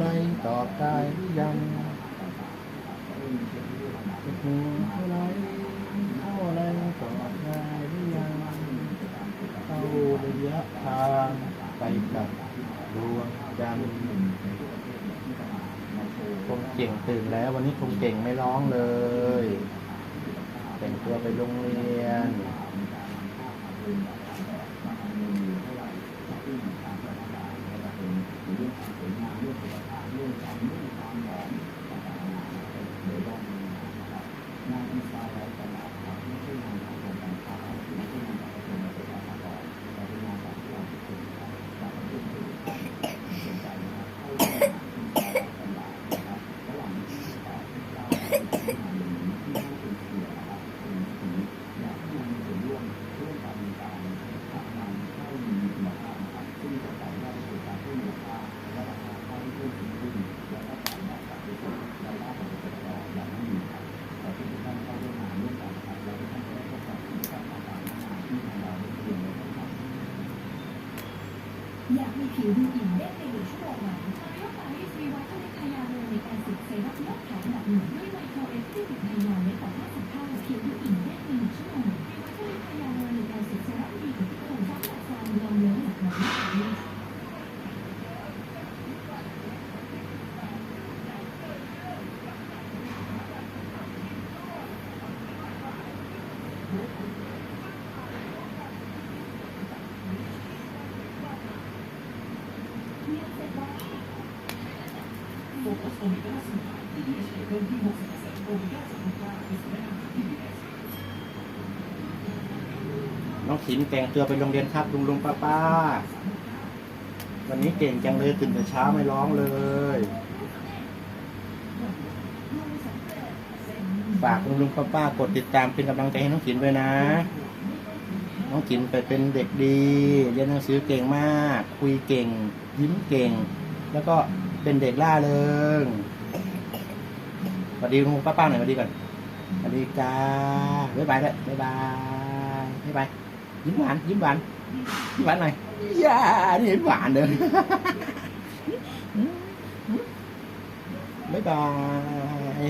ไรตอบได้หรือยังเจ็บหัวเท่าไรเท่าไรตอบได้หรือยังเข้าระยะทางไปกับดวงจันทร์คงเก่งตื่นแล้ว วันนี้คงเก่งไม่ร้องเลยแต่งตัวไปโรงเรียน อยากมีผิวดูอิ่มได้งในหนึ่งชั่วโมงไหมมาริโอปารีสวีไวท์ทลิคายาโรนิกแอซิดเซรั่มลดขาวอันดับหนึ่งด้วยไมโครเอฟที่ติดไทยาเม็ดต่อ50เท่าผิวดูอิ่มเด้งในหนึ่งชั่วโมงวีไวท์ทลิคายาโรนิกแอซิดเซรั่มดีกว่าที่คนฟ้องหลักฟองลองเลี้ยงหลักหนาปารีส น้องขินแต่งตัวไปโรงเรียนครับลุงลุงป้าป้าวันนี้เก่งจังเลยตื่นแต่เช้าไม่ร้องเลย ฝากลุงลุงป้าป้ากดติดตามเป็นกำลังใจให้น้องขินด้วยนะ น้องขินไปเป็นเด็กดีเรียนหนังสือเก่งมาก คุยเก่ง ยิ้มเก่ง แล้วก็ เป็นเด็กล่าเริงสวัสดีคุณป้าป้าหน่อยสวัสดีก่อนสวัสดีจ้าบ๊ายบายด้วยบ๊ายบายบ๊ายบายยิ้มหวานยิ้มหวานยิ้มหวานหน่อยย่านี่หวานเลยบ๊ายบาย